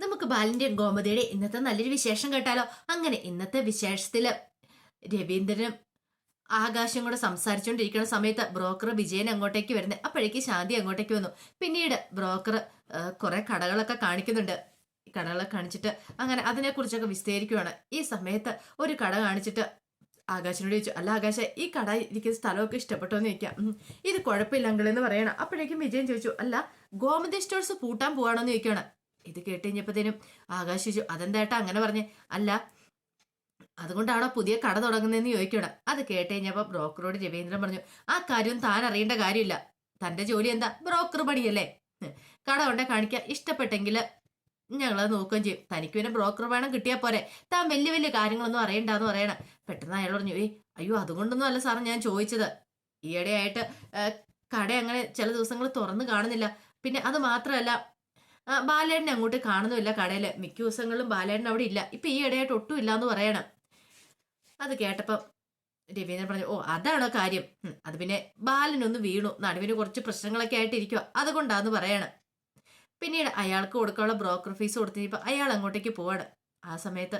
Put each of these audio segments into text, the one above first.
നമുക്ക് ബാലിന്റെ ഗോമതിയുടെ ഇന്നത്തെ നല്ലൊരു വിശേഷം കേട്ടാലോ? അങ്ങനെ ഇന്നത്തെ വിശേഷത്തിൽ രവീന്ദ്രനും ആകാശം കൂടെ സംസാരിച്ചുകൊണ്ടിരിക്കുന്ന സമയത്ത് ബ്രോക്കർ വിജയൻ അങ്ങോട്ടേക്ക് വരുന്നത് അപ്പോഴേക്ക് ശാന്തി അങ്ങോട്ടേക്ക് വന്നു. പിന്നീട് ബ്രോക്കർ കുറെ കടകളൊക്കെ കാണിക്കുന്നുണ്ട്. കടകളൊക്കെ കാണിച്ചിട്ട് അങ്ങനെ അതിനെക്കുറിച്ചൊക്കെ വിസ്തരിക്കുവാണ്. ഈ സമയത്ത് ഒരു കട കാണിച്ചിട്ട് ആകാശനോട് ചോദിച്ചു അല്ല ആകാശ ഈ കട ഇരിക്കുന്ന സ്ഥലമൊക്കെ ഇഷ്ടപ്പെട്ടോ എന്ന് ചോദിക്കാം ഇത് കുഴപ്പമില്ല പറയണം. അപ്പോഴേക്കും വിജയൻ ചോദിച്ചു അല്ല ഗോമതി സ്റ്റോഴ്സ് പൂട്ടാൻ പോവാണോ എന്ന് ചോദിക്കുകയാണ് ഇത് കേട്ട് കഴിഞ്ഞപ്പോഴത്തേനും ആകാശ് ചോദിച്ചു അങ്ങനെ പറഞ്ഞ്? അല്ല അതുകൊണ്ടാണോ പുതിയ കട തുടങ്ങുന്നതെന്ന് ചോദിക്കണം അത് കേട്ട് കഴിഞ്ഞപ്പോൾ ബ്രോക്കറോട് രവീന്ദ്രൻ പറഞ്ഞു ആ കാര്യം താൻ അറിയേണ്ട കാര്യമില്ല. തന്റെ ജോലി എന്താ? ബ്രോക്കർ പണിയല്ലേ. കട കൊണ്ടേ കാണിക്കുക ഇഷ്ടപ്പെട്ടെങ്കിൽ ഞങ്ങളത് നോക്കുകയും ചെയ്യും. തനിക്ക് പിന്നെ ബ്രോക്കർ വേണം കിട്ടിയാൽ പോരെ. താൻ വലിയ വലിയ കാര്യങ്ങളൊന്നും അറിയണ്ടെന്ന് പറയണം. പെട്ടെന്ന് അയാൾ പറഞ്ഞു ഏയ് അയ്യോ അതുകൊണ്ടൊന്നും അല്ല സാർ ഞാൻ ചോദിച്ചത്. ഈയിടെയായിട്ട് കട അങ്ങനെ ചില ദിവസങ്ങൾ തുറന്നു കാണുന്നില്ല. പിന്നെ അത് മാത്രമല്ല ബാലേട്ടനെ അങ്ങോട്ട് കാണുന്നുമില്ല കടയിൽ മിക്ക ദിവസങ്ങളിലും ബാലേട്ടൻ അവിടെ ഇല്ല. ഇപ്പം ഈ ഇടയായിട്ട് ഒട്ടും ഇല്ല എന്ന് പറയണം. അത് കേട്ടപ്പം രവീന്ദ്രൻ പറഞ്ഞു ഓ അതാണ് കാര്യം. അത് പിന്നെ ബാലനൊന്ന് വീണു. നടുവിന് കുറച്ച് പ്രശ്നങ്ങളൊക്കെ ആയിട്ട് ഇരിക്കുക അതുകൊണ്ടാന്ന് പറയണം. പിന്നീട് അയാൾക്ക് കൊടുക്കാനുള്ള ബ്രോക്കർ ഫീസ് കൊടുത്തിപ്പോ അയാൾ അങ്ങോട്ടേക്ക് പോവാണ്. ആ സമയത്ത്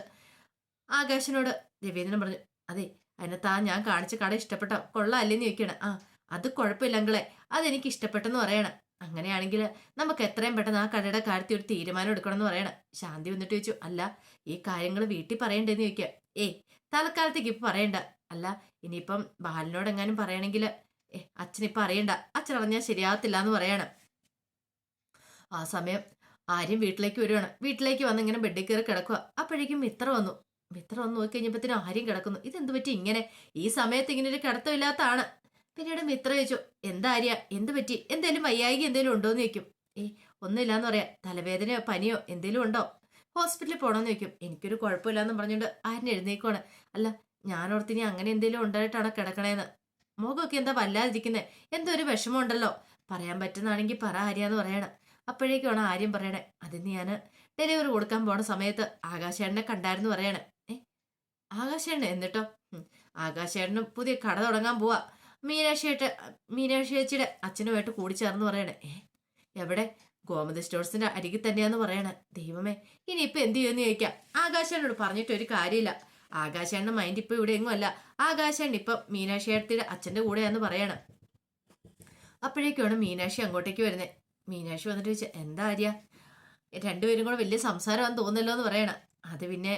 ആകാശിനോട് രവീന്ദ്രൻ പറഞ്ഞു അതെ അതിനെ താൻ ഞാൻ കാണിച്ച കട ഇഷ്ടപ്പെട്ട. കൊള്ളാല്ലേന്ന് ചോദിക്കണം. ആ അത് കുഴപ്പമില്ല അങ്കിളെ. അതെനിക്ക് ഇഷ്ടപ്പെട്ടെന്ന് പറയണം. അങ്ങനെയാണെങ്കിൽ നമുക്ക് എത്രയും പെട്ടെന്ന് ആ കടയുടെ കാര്യത്തിൽ ഒരു തീരുമാനം എടുക്കണം എന്ന് പറയണം. ശാന്തി വന്നിട്ട് ചോദിച്ചു അല്ല ഈ കാര്യങ്ങൾ വീട്ടിൽ പറയണ്ടേന്ന് ചോദിക്കുക. ഏയ് തൽക്കാലത്തേക്ക് ഇപ്പം പറയണ്ട. അല്ല ഇനിയിപ്പം ബാലിനോട് എങ്ങാനും പറയണമെങ്കിൽ ഏ അച്ഛനിപ്പം അറിയണ്ട. അച്ഛൻ അറിഞ്ഞാൽ ശരിയാകത്തില്ല എന്ന് പറയണം. ആ സമയം ആര്യം വീട്ടിലേക്ക് വരുവാണ്. വീട്ടിലേക്ക് വന്ന് ഇങ്ങനെ ബെഡിൽ കയറി കിടക്കുക അപ്പോഴേക്കും മിത്ര വന്നു. മിത്ര വന്ന് നോക്കി കഴിഞ്ഞപ്പോഴത്തേനും ആര്യം കിടക്കുന്നു. ഇതെന്ത് പറ്റി? ഇങ്ങനെ ഈ സമയത്ത് ഇങ്ങനെ ഒരു കിടത്തമില്ലാത്താണ് പിന്നീട് മിത്ര ചോദിച്ചു എന്താ ആര്യ? എന്ത് പറ്റി? എന്തേലും വയ്യായിക എന്തേലും ഉണ്ടോന്ന് ചോദിക്കും. ഏ ഒന്നുമില്ലാന്ന് പറയാം. തലവേദനയോ പനിയോ എന്തേലും ഉണ്ടോ? ഹോസ്പിറ്റലിൽ പോകണമെന്ന് ചോദിക്കും. എനിക്കൊരു കുഴപ്പമില്ലാന്ന് പറഞ്ഞുകൊണ്ട് ആരും എഴുന്നേക്കുവാണ്. അല്ല ഞാനോർത്തിനി അങ്ങനെ എന്തേലും ഉണ്ടായിട്ടാണ് കിടക്കണേന്ന്. മുഖമൊക്കെ എന്താ വല്ലാതിരിക്കുന്നത് എന്തോ ഒരു വിഷമമുണ്ടല്ലോ. പറയാൻ പറ്റുന്നതാണെങ്കിൽ പറ ആര്യാന്ന് പറയണം. അപ്പോഴേക്കുമാണ് ആര്യം പറയണേ. അതിന് ഞാൻ ഡെലിവറി കൊടുക്കാൻ പോണ സമയത്ത് ആകാശേട്ടനെ കണ്ടായിരുന്നു പറയണേ. ഏ ആകാശേട്ടൻ എന്നിട്ടോ? ഉം, പുതിയ കട തുടങ്ങാൻ പോവാ. മീനാക്ഷിയായിട്ട് മീനാക്ഷി ചേച്ചിയുടെ അച്ഛനുമായിട്ട് കൂടിച്ചേർന്ന് പറയണേ. ഏ എവിടെ? ഗോമതി സ്റ്റോഴ്സിന്റെ അരികിൽ തന്നെയാന്ന് പറയണേ. ദൈവമേ ഇനിയിപ്പൊ എന്ത് ചെയ്യുമെന്ന് ചോദിക്കാം. ആകാശനോട് പറഞ്ഞിട്ട് ഒരു കാര്യമില്ല. ആകാശേണ്ണ മൈൻഡ് ഇപ്പൊ ഇവിടെ എങ്ങും അല്ല. ആകാശേണ്ണ ഇപ്പൊ മീനാക്ഷി ചേട്ടത്തിയുടെ അച്ഛന്റെ കൂടെയാന്ന് പറയണം. അപ്പോഴേക്കാണ് മീനാക്ഷി അങ്ങോട്ടേക്ക് വരുന്നത് മീനാക്ഷി വന്നിട്ട് ചോദിച്ചാൽ എന്താ ആര്യ? രണ്ടുപേരും കൂടെ വലിയ സംസാരമാണെന്ന് തോന്നല്ലോ എന്ന് പറയണം. അത് പിന്നെ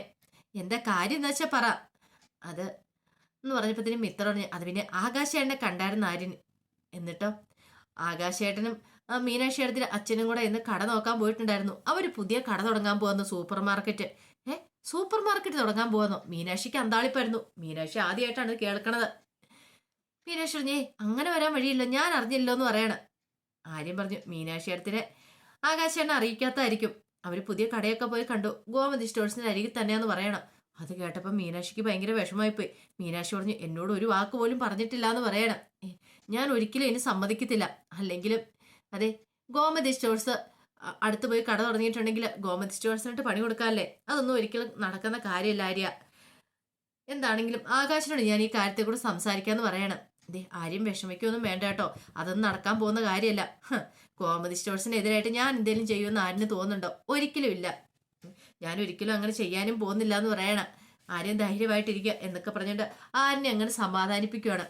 എന്താ കാര്യം എന്ന് വെച്ചാൽ പറ. അത് എന്ന് പറഞ്ഞപ്പോഴത്തേനും മിത്ര പറഞ്ഞു അത് പിന്നെ ആകാശേട്ടനെ കണ്ടായിരുന്നു ആര്യൻ. എന്നിട്ടോ? ആകാശേട്ടനും മീനാക്ഷി ഏട്ടത്തിൽ അച്ഛനും കൂടെ ഇന്ന് കട നോക്കാൻ പോയിട്ടുണ്ടായിരുന്നു. അവർ പുതിയ കട തുടങ്ങാൻ പോകുന്നു super market. A super market തുടങ്ങാൻ പോകുന്നു. മീനാക്ഷിക്ക് അന്താളിപ്പായിരുന്നു. മീനാക്ഷി ആദ്യമായിട്ടാണ് കേൾക്കണത്. മീനാക്ഷി പറഞ്ഞേ അങ്ങനെ വരാൻ വഴിയില്ല. ഞാൻ അറിഞ്ഞില്ലോ എന്ന് പറയണം. ആര്യം പറഞ്ഞു മീനാക്ഷി ഏട്ടത്തിനെ ആകാശേട്ടനെ അറിയിക്കാത്തായിരിക്കും അവർ പുതിയ കടയൊക്കെ പോയി കണ്ടു. ഗോമതി സ്റ്റോഴ്സിന്റെ അരികിൽ തന്നെയാന്ന് പറയണം. അത് കേട്ടപ്പോൾ മീനാക്ഷിക്ക് ഭയങ്കര പോയി മീനാക്ഷി പറഞ്ഞു എന്നോട് ഒരു വാക്ക് പോലും പറഞ്ഞിട്ടില്ല എന്ന് പറയണം ഞാൻ ഒരിക്കലും ഇനി സമ്മതിക്കത്തില്ല. അല്ലെങ്കിലും അതെ ഗോമതി സ്റ്റോഴ്സ് അടുത്ത് പോയി കട തുടങ്ങിയിട്ടുണ്ടെങ്കിൽ ഗോമതി സ്റ്റോഴ്സിനിട്ട് പണി കൊടുക്കാല്ലേ? അതൊന്നും ഒരിക്കലും നടക്കുന്ന കാര്യമില്ല ആര്യ. എന്താണെങ്കിലും ആകാശനോട് ഞാൻ ഈ കാര്യത്തെ കൂടെ സംസാരിക്കാന്ന് പറയണം. ദേ ആരും വിഷമിക്കൊന്നും വേണ്ട കേട്ടോ. അതൊന്നും നടക്കാൻ പോകുന്ന കാര്യമല്ല. ഗോമതി സ്റ്റോഴ്സിനെതിരായിട്ട് ഞാൻ എന്തെങ്കിലും ചെയ്യുമെന്ന് ആരിന് തോന്നുന്നുണ്ടോ? ഒരിക്കലും ഇല്ല. ഞാൻ ഒരിക്കലും അങ്ങനെ ചെയ്യാനും പോകുന്നില്ല എന്ന് പറയണം. ആരെയും ധൈര്യമായിട്ടിരിക്കുക എന്നൊക്കെ പറഞ്ഞുകൊണ്ട് ആരെയും അങ്ങനെ സമാധാനിപ്പിക്കുകയാണ്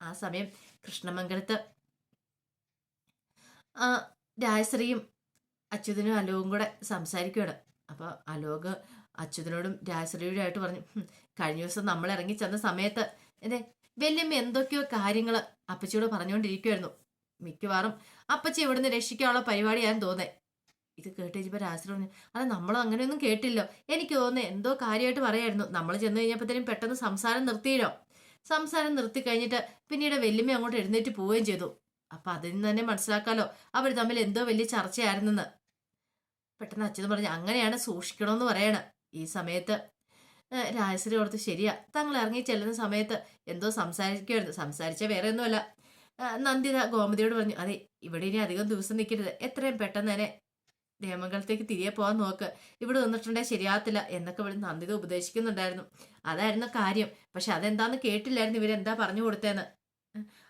ആ സമയം കൃഷ്ണമംഗലത്ത് രാജശ്രീയും അച്യുതനും അലോകും കൂടെ സംസാരിക്കുകയാണ് അപ്പോൾ അലോക് അച്യുതനോടും രാജശ്രീയോടും ആയിട്ട് പറഞ്ഞു കഴിഞ്ഞ ദിവസം നമ്മൾ ഇറങ്ങി ചെന്ന സമയത്ത് എന്തേ വല്യമ്മ എന്തൊക്കെയോ കാര്യങ്ങൾ അപ്പച്ചിയോട് പറഞ്ഞുകൊണ്ടിരിക്കുമായിരുന്നു മിക്കവാറും അപ്പച്ചി ഇവിടുന്ന് രക്ഷിക്കാനുള്ള പരിപാടിയാന്ന് തോന്നേ. ഇത് കേട്ട് കഴിഞ്ഞപ്പോൾ രാജശ്രീ പറഞ്ഞു അത് നമ്മൾ അങ്ങനെയൊന്നും കേട്ടില്ല. എനിക്ക് തോന്നുന്നു എന്തോ കാര്യമായിട്ട് പറയായിരുന്നു. നമ്മൾ ചെന്ന് കഴിഞ്ഞപ്പോഴത്തേനും പെട്ടെന്ന് സംസാരം നിർത്തിയില്ലോ. സംസാരം നിർത്തി കഴിഞ്ഞിട്ട് പിന്നീട് വെല്ലുമ്മ അങ്ങോട്ട് എഴുന്നേറ്റ് പോവുകയും ചെയ്തു. അപ്പൊ അതിൽ നിന്ന് തന്നെ മനസ്സിലാക്കാലോ അവർ തമ്മിൽ എന്തോ വലിയ ചർച്ചയായിരുന്നെന്ന്. പെട്ടെന്ന് അച്ഛൻ പറഞ്ഞു അങ്ങനെയാണ് സൂക്ഷിക്കണമെന്ന് പറയണം. ഈ സമയത്ത് രാജശ്രീ ഓർത്ത് ശരിയാ. തങ്ങൾ ഇറങ്ങി ചെല്ലുന്ന സമയത്ത് എന്തോ സംസാരിക്കുമായിരുന്നു സംസാരിച്ച വേറെ ഒന്നുമല്ല നന്ദിത ഗോമതിയോട് പറഞ്ഞു അതെ ഇവിടെ ഇനി അധികം ദിവസം നിൽക്കരുത്. എത്രയും പെട്ടെന്ന് തന്നെ ദേമംഗലത്തേക്ക് തിരികെ പോകാൻ നോക്ക്. ഇവിടെ നിന്നിട്ടുണ്ടെങ്കിൽ ശരിയാകത്തില്ല എന്നൊക്കെ ഇവിടെ നന്ദിത ഉപദേശിക്കുന്നുണ്ടായിരുന്നു. അതായിരുന്നു കാര്യം. പക്ഷെ അതെന്താന്ന് കേട്ടില്ലായിരുന്നു. ഇവരെന്താ പറഞ്ഞു കൊടുത്തേന്ന്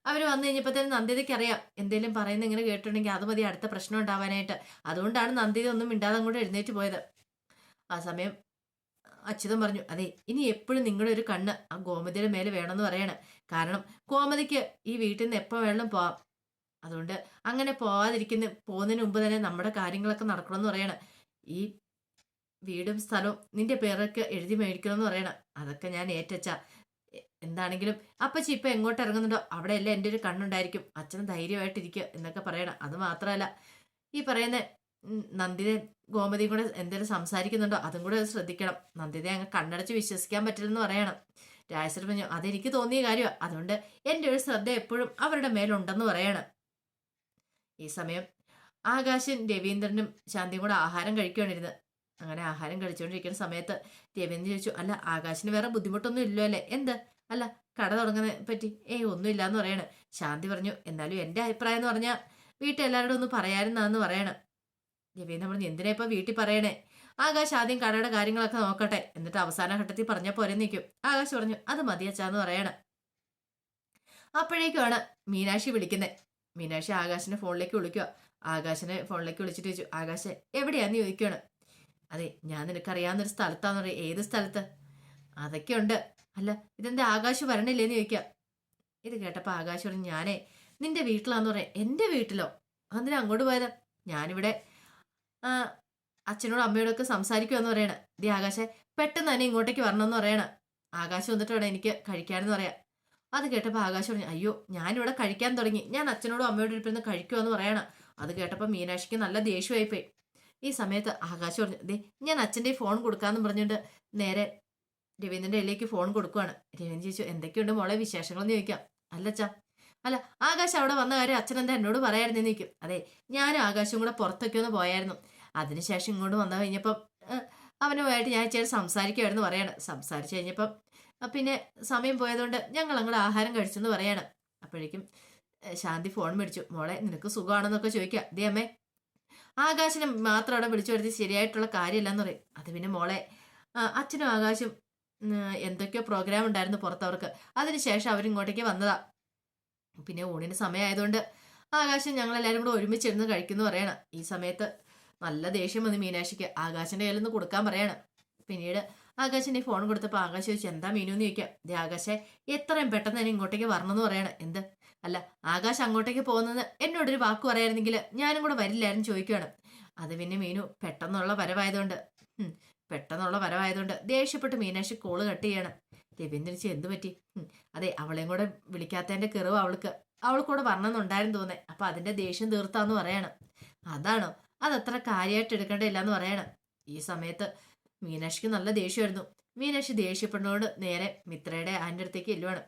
അവർ വന്നു കഴിഞ്ഞപ്പോൾ തന്നെ നന്ദിതയ്ക്ക് അറിയാം. എന്തെങ്കിലും പറയുന്ന ഇങ്ങനെ കേട്ടിട്ടുണ്ടെങ്കിൽ അത് മതി അടുത്ത പ്രശ്നം ഉണ്ടാവാനായിട്ട്. അതുകൊണ്ടാണ് നന്ദിത ഒന്നും മിണ്ടാതെ അങ്ങോട്ട് എഴുന്നേറ്റ് പോയത്. ആ സമയം അച്യുതൻ പറഞ്ഞു അതെ ഇനി എപ്പോഴും നിങ്ങളുടെ ഒരു കണ്ണ് ആ ഗോമതിയുടെ മേലെ വേണമെന്ന് പറയണം. കാരണം ഗോമതിക്ക് ഈ വീട്ടിൽ നിന്ന് എപ്പോൾ വേണം പോവാം. അതുകൊണ്ട് അങ്ങനെ പോവാതിരിക്കുന്ന പോകുന്നതിന് മുമ്പ് തന്നെ നമ്മുടെ കാര്യങ്ങളൊക്കെ നടക്കണമെന്ന് പറയണം. ഈ വീടും സ്ഥലവും നിന്റെ പേരൊക്കെ എഴുതി മേടിക്കണമെന്ന് പറയണം. അതൊക്കെ ഞാൻ ഏറ്റച്ച. എന്താണെങ്കിലും അപ്പച്ചി ഇപ്പം എങ്ങോട്ട് ഇറങ്ങുന്നുണ്ടോ? അവിടെ എല്ലാം എന്റെ ഒരു കണ്ണുണ്ടായിരിക്കും. അച്ഛനും ധൈര്യമായിട്ടിരിക്കുക എന്നൊക്കെ പറയണം. അത് മാത്രമല്ല ഈ പറയുന്ന നന്ദിത ഗോമതിയും കൂടെ എന്തെങ്കിലും സംസാരിക്കുന്നുണ്ടോ? അതും കൂടെ ശ്രദ്ധിക്കണം. നന്ദിതയെ അങ്ങ് കണ്ണടച്ച് വിശ്വസിക്കാൻ പറ്റില്ലെന്ന് പറയണം. രാജശ്രീ പറഞ്ഞു അതെനിക്ക് തോന്നിയ കാര്യമാണ് അതുകൊണ്ട് എന്റെ ഒരു ശ്രദ്ധ എപ്പോഴും അവരുടെ മേലുണ്ടെന്ന് പറയണം. ഈ സമയം ആകാശൻ രവീന്ദ്രനും ശാന്തിയും കൂടെ ആഹാരം കഴിക്കുകയാണിരുന്നത് അങ്ങനെ ആഹാരം കഴിച്ചുകൊണ്ടിരിക്കുന്ന സമയത്ത് രവീന്ദ്രൻ ചോദിച്ചു അല്ല ആകാശിന് വേറെ ബുദ്ധിമുട്ടൊന്നും ഇല്ലോ അല്ലേ എന്ത്? അല്ല കട തുടങ്ങുന്നതിനെ പറ്റി? ഏയ് ഒന്നുമില്ല എന്ന് പറയണം. ശാന്തി പറഞ്ഞു എന്നാലും എന്റെ അഭിപ്രായം എന്ന് പറഞ്ഞാൽ വീട്ടിലെല്ലാവരോടും ഒന്ന് പറയാനെന്നാന്ന് പറയണം. രവീന്ദ്രൻ പറഞ്ഞു എന്തിനാ ഇപ്പൊ വീട്ടിൽ പറയണേ? ആകാശ് ആദ്യം കടയുടെ കാര്യങ്ങളൊക്കെ നോക്കട്ടെ. എന്നിട്ട് അവസാന ഘട്ടത്തിൽ പറഞ്ഞാൽ പോരെ നിൽക്കും ആകാശ് പറഞ്ഞു അത് മതിയച്ചാന്ന് പറയണം. അപ്പോഴേക്കുമാണ് മീനാക്ഷി വിളിക്കുന്നത് മീനാക്ഷി ആകാശിനെ ഫോണിലേക്ക് വിളിക്കുക. ആകാശിനെ ഫോണിലേക്ക് വിളിച്ചിട്ട് ചോദിച്ചു ആകാശ് എവിടെയാന്ന് ചോദിക്കുകയാണ് അതെ ഞാൻ നിനക്കറിയാവുന്നൊരു സ്ഥലത്താന്ന് പറയും. ഏത് സ്ഥലത്ത്? അതൊക്കെ ഉണ്ട് അല്ല ഇതെന്താ ആകാശ് വരണില്ലേന്ന് ചോദിക്കുക. ഇത് കേട്ടപ്പോൾ ആകാശ് പറഞ്ഞു ഞാനേ നിന്റെ വീട്ടിലാന്ന് പറയാം. എന്റെ വീട്ടിലോ? അതിന് അങ്ങോട്ട് പോയത്? ഞാനിവിടെ അച്ഛനോടും അമ്മയോടൊക്കെ സംസാരിക്കുമെന്ന് പറയണ. ദേ ആകാശെ പെട്ടെന്ന് തന്നെ ഇങ്ങോട്ടേക്ക് വരണമെന്ന് പറയണ. ആകാശം വന്നിട്ട് വേണം എനിക്ക് കഴിക്കാനെന്ന് പറയാം അത് കേട്ടപ്പോൾ ആകാശം പറഞ്ഞു അയ്യോ ഞാനിവിടെ കഴിക്കാൻ തുടങ്ങി. ഞാൻ അച്ഛനോടും അമ്മയോടും ഇരിപ്പിരുന്ന് കഴിക്കുമെന്ന് പറയണം. അത് കേട്ടപ്പോൾ മീനാക്ഷിക്ക് നല്ല ദേഷ്യമായിപ്പോയി. ഈ സമയത്ത് ആകാശം പറഞ്ഞു ദേ ഞാൻ അച്ഛന്റെ ഫോൺ കൊടുക്കാമെന്ന് പറഞ്ഞിട്ട് നേരെ രവീന്ദ്രന്റെ കയ്യിലേക്ക് ഫോൺ കൊടുക്കുകയാണ് രവീന്ദ്രൻ ചോദിച്ചു എന്തൊക്കെയുണ്ട് മോളെ വിശേഷങ്ങളെന്ന് ചോദിക്കാം. അല്ലച്ചാ അല്ല ആകാശ് അവിടെ വന്ന കാര്യം അച്ഛൻ എന്താ എന്നോട് പറയായിരുന്നു നിൽക്കും അതെ ഞാനും ആകാശവും കൂടെ പുറത്തൊക്കെ ഒന്ന് പോയായിരുന്നു. അതിനുശേഷം ഇങ്ങോട്ട് വന്നു കഴിഞ്ഞപ്പം അവനുമായിട്ട് ഞാൻ ചേർന്ന് സംസാരിക്കുമായിരുന്നു പറയാണ്. സംസാരിച്ചു കഴിഞ്ഞപ്പം പിന്നെ സമയം പോയതുകൊണ്ട് ഞങ്ങൾ അങ്ങോട്ട് ആഹാരം കഴിച്ചെന്ന് പറയണം. അപ്പോഴേക്കും ശാന്തി ഫോൺ മേടിച്ചു. മോളെ നിനക്ക് സുഖമാണെന്നൊക്കെ ചോദിക്കുക ദേ അമ്മേ. ആകാശിനെ മാത്രം അവിടെ വിളിച്ചു വരുത്തി ശരിയായിട്ടുള്ള കാര്യമില്ലെന്ന് പറയും. അത് പിന്നെ മോളെ അച്ഛനും ആകാശും എന്തൊക്കെയോ പ്രോഗ്രാം ഉണ്ടായിരുന്നു പുറത്തവർക്ക് അതിനുശേഷം അവരിങ്ങോട്ടേക്ക് വന്നതാ. പിന്നെ ഊണിന് സമയമായതുകൊണ്ട് ആകാശം ഞങ്ങൾ എല്ലാവരും കൂടെ ഒരുമിച്ചിരുന്ന് കഴിക്കുന്നു പറയണം. ഈ സമയത്ത് നല്ല ദേഷ്യം വന്ന് മീനാക്ഷിക്ക് ആകാശിന്റെ കയ്യിൽ നിന്ന് കൊടുക്കാൻ പറയണം. പിന്നീട് ആകാശിന്റെ ഫോൺ കൊടുത്തപ്പോൾ ആകാശ് ചോദിച്ചു എന്താ മീനു? എന്ന് ചോദിക്കാം ദേ ആകാശെ എത്രയും പെട്ടെന്ന് തന്നെ ഇങ്ങോട്ടേക്ക് വരണമെന്ന് പറയണം. എന്ത്? അല്ല ആകാശ് അങ്ങോട്ടേക്ക് പോകുന്നത് എന്നോടൊരു വാക്ക് പറയായിരുന്നെങ്കിൽ ഞാനും കൂടെ വരില്ലായിരുന്നു ചോദിക്കുകയാണ്. അത് പിന്നെ മീനു പെട്ടെന്നുള്ള വരവായതുകൊണ്ട്. പെട്ടെന്നുള്ള വരവായതുകൊണ്ട് ദേഷ്യപ്പെട്ട് മീനാക്ഷി കോൾ കട്ട് ചെയ്യണം. രവീന്ദ്രൻ എന്തു പറ്റി? അതെ അവളെയും കൂടെ വിളിക്കാത്തതിന്റെ കിറവ് അവൾക്ക് അവൾക്കൂടെ വരണമെന്നുണ്ടായിരുന്നു തോന്നേ. അപ്പൊ അതിന്റെ ദേഷ്യം തീർത്താന്ന് പറയണം. അതാണോ? അതത്ര കാര്യമായിട്ട് എടുക്കേണ്ടതില്ല എന്ന് പറയണം. ഈ സമയത്ത് മീനാക്ഷിക്ക് നല്ല ദേഷ്യമായിരുന്നു. മീനാക്ഷി ദേഷ്യപ്പെടുന്നതുകൊണ്ട് നേരെ മിത്രയുടെ ആന്റെ അടുത്തേക്ക് എല്ലുവാണ്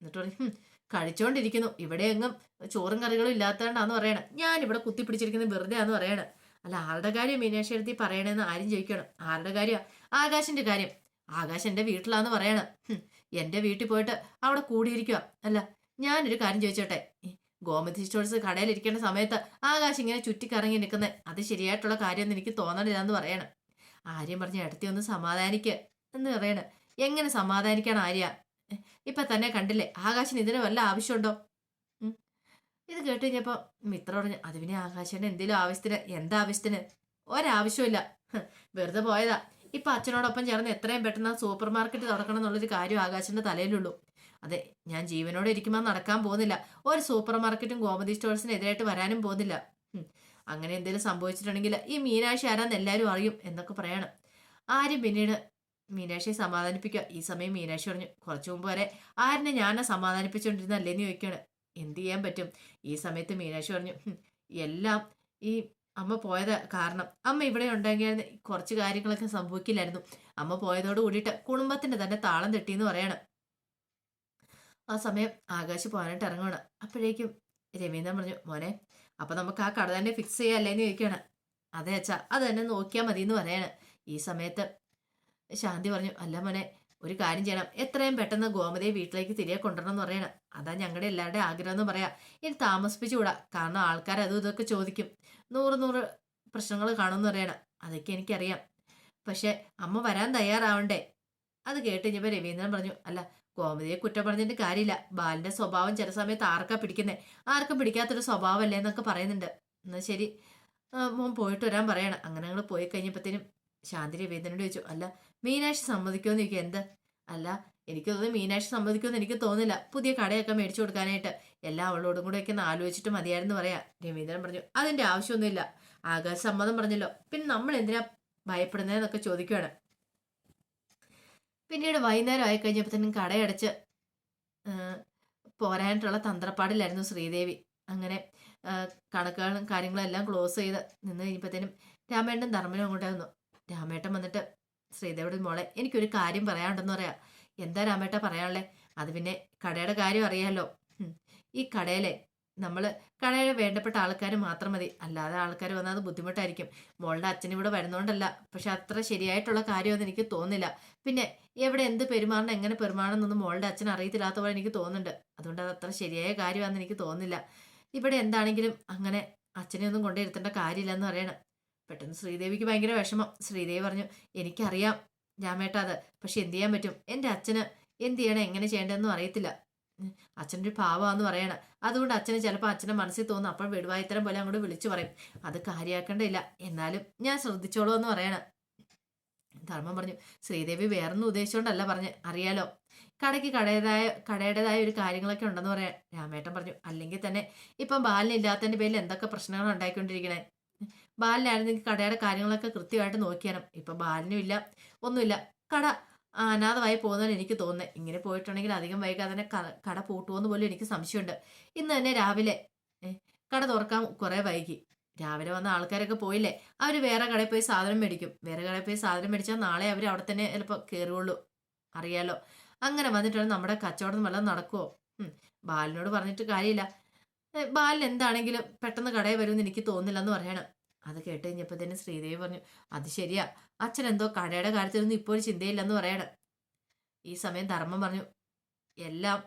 എന്നിട്ട് പറഞ്ഞു കഴിച്ചോണ്ടിരിക്കുന്നു. ഇവിടെ എങ്ങും ചോറും കറികളും ഇല്ലാത്തതുകൊണ്ടാന്ന് പറയണം. ഞാൻ ഇവിടെ കുത്തിപ്പിടിച്ചിരിക്കുന്നത് വെറുതെ ആന്ന് പറയണം. അല്ല ആരുടെ കാര്യം മീനാക്ഷി അടുത്ത് ഈ പറയണേന്ന് ആരും ചോദിക്കണം? ആരുടെ കാര്യം? ആകാശിന്റെ കാര്യം. ആകാശ് എന്റെ വീട്ടിലാന്ന് പറയണം. എന്റെ വീട്ടിൽ പോയിട്ട് അവിടെ കൂടിയിരിക്കുക അല്ല ഞാനൊരു കാര്യം ചോദിച്ചോട്ടെ. ഗോമതി സ്റ്റോഴ്സ് കടയിലിരിക്കേണ്ട സമയത്ത് ആകാശ് ഇങ്ങനെ ചുറ്റിക്കറങ്ങി നിൽക്കുന്നത് അത് ശരിയായിട്ടുള്ള കാര്യമൊന്നും എനിക്ക് തോന്നണില്ല എന്ന് പറയണം. ആര്യം പറഞ്ഞ അടുത്തി ഒന്ന് സമാധാനിക്ക് എന്ന് പറയണ്. എങ്ങനെ സമാധാനിക്കാൻ ആര്യ? ഇപ്പൊ തന്നെ കണ്ടില്ലേ ആകാശിന് ഇതിന് വല്ല ആവശ്യമുണ്ടോ? ഇത് കേട്ട് കഴിഞ്ഞപ്പോ മിത്ര പറഞ്ഞു അത് പിന്നെ ആകാശന്റെ എന്തെങ്കിലും ആവശ്യത്തിന് എന്താ ആവശ്യത്തിന് ഒരാവശ്യമില്ല വെറുതെ പോയതാ. ഇപ്പൊ അച്ഛനോടൊപ്പം ചേർന്ന് എത്രയും പെട്ടെന്ന് സൂപ്പർ മാർക്കറ്റ് തുറക്കണം എന്നുള്ളൊരു കാര്യം ആകാശന്റെ തലയിലുള്ളൂ. അതെ ഞാൻ ജീവനോടെ ഇരിക്കുമ്പോൾ നടക്കാൻ പോകുന്നില്ല. ഒരു സൂപ്പർ മാർക്കറ്റും ഗോമതി സ്റ്റോഴ്സിന് എതിരായിട്ട് വരാനും പോകുന്നില്ല. അങ്ങനെ എന്തെങ്കിലും സംഭവിച്ചിട്ടുണ്ടെങ്കിൽ ഈ മീനാക്ഷി ആരാന്ന് എല്ലാവരും അറിയും എന്നൊക്കെ പറയണം. ആരും പിന്നീട് മീനാക്ഷിയെ സമാധാനിപ്പിക്കുക. ഈ സമയം മീനാക്ഷി പറഞ്ഞു കുറച്ചു മുമ്പ് വരെ ആരിനെ ഞാനാ സമാധാനിപ്പിച്ചുകൊണ്ടിരുന്നല്ലേന്ന് ചോദിക്കുകയാണ്. എന്ത് ചെയ്യാൻ പറ്റും? ഈ സമയത്ത് മീനാക്ഷി പറഞ്ഞു എല്ലാം ഈ അമ്മ പോയത് കാരണം. അമ്മ ഇവിടെ ഉണ്ടെങ്കിൽ കുറച്ച് കാര്യങ്ങളൊക്കെ സംഭവിക്കില്ലായിരുന്നു. അമ്മ പോയതോട് കൂടിയിട്ട് കുടുംബത്തിന്റെ തന്നെ താളം തെട്ടിയെന്ന് പറയണം. ആ സമയം ആകാശ് പോകാനായിട്ട് ഇറങ്ങണം അപ്പോഴേക്കും രവീന്ദ്രൻ പറഞ്ഞു മോനെ അപ്പൊ നമുക്ക് ആ കട തന്നെ ഫിക്സ് ചെയ്യാല്ലേന്ന് ചോദിക്കുകയാണ്. അതെ അച്ഛാ അത് തന്നെ നോക്കിയാൽ മതി എന്ന് പറയാണ്. ഈ സമയത്ത് ശാന്തി പറഞ്ഞു അല്ല മോനെ ഒരു കാര്യം ചെയ്യണം. എത്രയും പെട്ടെന്ന് ഗോമതിയെ വീട്ടിലേക്ക് തിരികെ കൊണ്ടുവരണം എന്ന് പറയണം. അതാ ഞങ്ങളുടെ എല്ലാവരുടെയും ആഗ്രഹം എന്ന് പറയാം. ഇനി താമസിപ്പിച്ചുകൂടാ. കാരണം ആൾക്കാർ അതും ഇതൊക്കെ ചോദിക്കും. നൂറ് നൂറ് പ്രശ്നങ്ങൾ കാണുമെന്ന് പറയണം. അതൊക്കെ എനിക്കറിയാം. പക്ഷെ അമ്മ വരാൻ തയ്യാറാവണ്ടേ? അത് കേട്ട് കഴിഞ്ഞപ്പോൾ രവീന്ദ്രൻ പറഞ്ഞു അല്ല ഗോമതിയെ കുറ്റം പറഞ്ഞിട്ട് കാര്യമില്ല. ബാലിന്റെ സ്വഭാവം ചില സമയത്ത് ആർക്കാ പിടിക്കുന്നേ? ആർക്കും പിടിക്കാത്തൊരു സ്വഭാവമല്ലേ എന്നൊക്കെ പറയുന്നുണ്ട്. എന്നാ ശരി. മോൻ പോയിട്ട് വരാൻ പറയണം. അങ്ങനെ ഞങ്ങൾ പോയി കഴിഞ്ഞപ്പോഴത്തേനും ശാന്തി രവീന്ദ്രനോട് ചോദിച്ചു. അല്ല മീനാക്ഷി സമ്മതിക്കുമെന്ന് ചോദിക്കും എന്ത്? അല്ല എനിക്ക് തോന്നുന്നു മീനാക്ഷി സമ്മതിക്കുമെന്ന് എനിക്ക് തോന്നില്ല പുതിയ കടയൊക്കെ മേടിച്ചു കൊടുക്കാനായിട്ട്. എല്ലാ അവളോടും കൂടെ ഒക്കെ ഒന്ന് ആലോചിച്ചിട്ട് മതിയായിരുന്നു പറയാം. രവീന്ദ്രൻ പറഞ്ഞു അതിന്റെ ആവശ്യമൊന്നുമില്ല. ആകാശ സമ്മതം പറഞ്ഞല്ലോ. പിന്നെ നമ്മൾ എന്തിനാ ഭയപ്പെടുന്നതെന്നൊക്കെ ചോദിക്കുകയാണ് പിന്നീട് വൈകുന്നേരം ആയി കഴിഞ്ഞപ്പോഴത്തേനും കടയടച്ച് പോരാനായിട്ടുള്ള തന്ത്രപ്പാടിലായിരുന്നു ശ്രീദേവി. അങ്ങനെ കണക്കുകളും കാര്യങ്ങളും എല്ലാം ക്ലോസ് ചെയ്ത് നിന്ന് കഴിഞ്ഞപ്പോഴത്തേനും രാമേട്ടൻ ധർമ്മനും അങ്ങോട്ട് വന്നു. രാമേട്ടൻ വന്നിട്ട് ശ്രീദേവിയുടെ മോളെ എനിക്കൊരു കാര്യം പറയാനുണ്ടെന്ന് പറയാം. എന്താ രാമേട്ട പറയാനുള്ളത് അത് പിന്നെ കടയുടെ കാര്യം അറിയാമല്ലോ ഈ കടയിലെ നമ്മൾ കടയിൽ വേണ്ടപ്പെട്ട ആൾക്കാർ മാത്രം മതി. അല്ലാതെ ആൾക്കാർ വന്നാൽ അത് ബുദ്ധിമുട്ടായിരിക്കും. മോളുടെ അച്ഛൻ ഇവിടെ വരുന്നോണ്ടല്ല. പക്ഷെ അത്ര ശരിയായിട്ടുള്ള കാര്യമൊന്നും എനിക്ക് തോന്നില്ല പിന്നെ എവിടെ എന്ത് പെരുമാറണം എങ്ങനെ പെരുമാറണം എന്നൊന്നും മോളുടെ അച്ഛൻ അറിയത്തില്ലാത്ത പോലെ എനിക്ക് തോന്നുന്നുണ്ട്. അതുകൊണ്ട് അത് അത്ര ശരിയായ കാര്യമാണെന്ന് എനിക്ക് തോന്നുന്നില്ല. ഇവിടെ എന്താണെങ്കിലും അങ്ങനെ അച്ഛനെ ഒന്നും കൊണ്ടുവരുത്തേണ്ട കാര്യമില്ല എന്ന് പറയണം. പെട്ടെന്ന് ശ്രീദേവിക്ക് ഭയങ്കര വിഷമം. ശ്രീദേവി പറഞ്ഞു എനിക്കറിയാം രാമേട്ടാ അത്. പക്ഷെ എന്ത് ചെയ്യാൻ പറ്റും? എന്റെ അച്ഛന് എന്ത് ചെയ്യണം? എങ്ങനെ ചെയ്യേണ്ടതെന്നും അറിയത്തില്ല. അച്ഛന്റെ ഒരു ഭാവമാണെന്ന് പറയണം. അതുകൊണ്ട് അച്ഛന് ചിലപ്പോൾ അച്ഛന്റെ മനസ്സിൽ തോന്നും അപ്പോൾ വിടുവായിത്തരം പോലെ അങ്ങോട്ട് വിളിച്ചു പറയും. അത് കാര്യമാക്കേണ്ടയില്ല എന്നാലും ഞാൻ ശ്രദ്ധിച്ചോളൂ എന്ന് പറയണം. ധർമ്മം പറഞ്ഞു ശ്രീദേവി വേറൊന്നും ഉദ്ദേശിച്ചുകൊണ്ടല്ല പറഞ്ഞ്. അറിയാലോ. കടയ്ക്ക് കടയുടേതായ കടയുടേതായ ഒരു കാര്യങ്ങളൊക്കെ ഉണ്ടെന്ന് പറയാൻ. രാമേട്ടൻ പറഞ്ഞു അല്ലെങ്കിൽ തന്നെ ഇപ്പം ബാലിനില്ലാത്തതിന്റെ പേരിൽ എന്തൊക്കെ പ്രശ്നങ്ങൾ ഉണ്ടായിക്കൊണ്ടിരിക്കണേ? ബാലിനായിരുന്നെങ്കിൽ കടയുടെ കാര്യങ്ങളൊക്കെ കൃത്യമായിട്ട് നോക്കിയാലും ഇപ്പം ബാലിനും ഇല്ല ഒന്നുമില്ല. കട അനാഥമായി പോകുന്നതിന് എനിക്ക് തോന്നുന്നത് ഇങ്ങനെ പോയിട്ടുണ്ടെങ്കിൽ അധികം വൈകാതെ തന്നെ കട പൂട്ടുമെന്ന് പോലും എനിക്ക് സംശയമുണ്ട്. ഇന്ന് തന്നെ രാവിലെ കട തുറക്കാൻ കുറേ വൈകി. രാവിലെ വന്ന ആൾക്കാരൊക്കെ പോയില്ലേ? അവർ വേറെ കടയിൽ പോയി സാധനം മേടിക്കും. വേറെ കടയിൽ പോയി സാധനം മേടിച്ചാൽ നാളെ അവർ അവിടെ തന്നെ ചിലപ്പോൾ കയറുള്ളൂ അറിയാലോ. അങ്ങനെ വന്നിട്ടാണ് നമ്മുടെ കച്ചവടം വല്ലതും നടക്കുമോ ബാലിനോട് പറഞ്ഞിട്ട് കാര്യമില്ല. ബാലിന് എന്താണെങ്കിലും പെട്ടെന്ന് കടയിൽ വരുമെന്ന് എനിക്ക് തോന്നില്ലെന്ന് പറയണം. അത് കേട്ട് കഴിഞ്ഞപ്പോൾ തന്നെ ശ്രീദേവി പറഞ്ഞു അത് ശരിയാ. അച്ഛൻ എന്തോ കടയുടെ കാര്യത്തിലൊന്നും ഇപ്പോൾ ചിന്തയില്ലെന്ന് പറയണം. ഈ സമയം ധർമ്മം പറഞ്ഞു എല്ലാം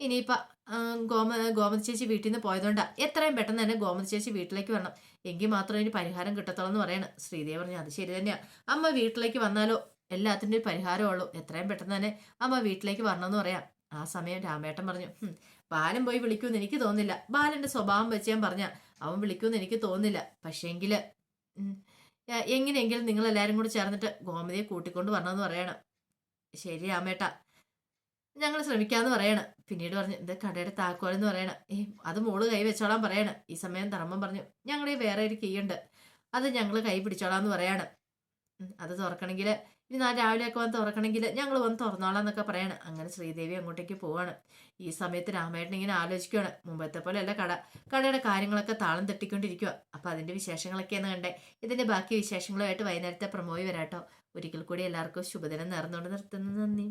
ഇനിയിപ്പോൾ ഗോമ ഗോമതി ചേച്ചി വീട്ടിൽ നിന്ന് പോയതുകൊണ്ടാ. എത്രയും പെട്ടെന്ന് തന്നെ ഗോമതി ചേച്ചി വീട്ടിലേക്ക് വരണം. എങ്കിൽ മാത്രം ഇനി പരിഹാരം കിട്ടത്തുള്ളൂ എന്ന് പറയണം. ശ്രീദേവി പറഞ്ഞു അത് ശരി തന്നെയാ. അമ്മ വീട്ടിലേക്ക് വന്നാലോ? എല്ലാത്തിന്റെ ഒരു പരിഹാരമുള്ളൂ എത്രയും പെട്ടെന്ന് തന്നെ അമ്മ വീട്ടിലേക്ക് വരണമെന്ന് പറയാം. ആ സമയം രാമേട്ടൻ പറഞ്ഞു "ഹും, ബാലൻ പോയി വിളിക്കുമെന്ന് എനിക്ക് തോന്നുന്നില്ല. ബാലന്റെ സ്വഭാവം വെച്ച് ഞാൻ പറഞ്ഞ അവൻ വിളിക്കുമെന്ന് എനിക്ക് തോന്നുന്നില്ല. പക്ഷേങ്കിൽ എങ്ങനെയെങ്കിലും നിങ്ങൾ എല്ലാവരും കൂടി ചേർന്നിട്ട് ഗോമതിയെ കൂട്ടിക്കൊണ്ട് വരണമെന്ന് പറയണം. ശരി രാമേട്ട. ഞങ്ങൾ ശ്രമിക്കാന്ന് പറയണം. പിന്നീട് പറഞ്ഞു ഇത് കടയുടെ താക്കോലെന്ന് പറയണം. ഏ അത് മോൾ കൈ വെച്ചോളാൻ പറയണം. ഈ സമയം ധർമ്മം പറഞ്ഞു ഞങ്ങളുടെ വേറെ ഒരു കീ ഉണ്ട് അത് ഞങ്ങൾ കൈ പിടിച്ചോളാം എന്ന് പറയണം. അത് തുറക്കണമെങ്കിൽ ഇനി നാളെ രാവിലെയൊക്കെ വന്ന് തുറക്കണമെങ്കിൽ ഞങ്ങൾ വന്ന് തുറന്നോളാം എന്നൊക്കെ പറയാണ്. അങ്ങനെ ശ്രീദേവി അങ്ങോട്ടേക്ക് പോവാണ്. ഈ സമയത്ത് രാമേട്ടൻ ഇങ്ങനെ ആലോചിക്കുകയാണ് മുമ്പത്തെ പോലെ അല്ല കട. കടയുടെ കാര്യങ്ങളൊക്കെ താളം തട്ടിക്കൊണ്ടിരിക്കുക അപ്പം അതിന്റെ വിശേഷങ്ങളൊക്കെയാണ് കണ്ടേ. ഇതിന്റെ ബാക്കി വിശേഷങ്ങളുമായിട്ട് വൈകുന്നേരത്തെ പ്രമോയി വരാട്ടോ. ഒരിക്കൽ കൂടി എല്ലാവർക്കും ശുഭദിനം നേർന്നുകൊണ്ട് നിർത്തുന്നു. നന്ദി.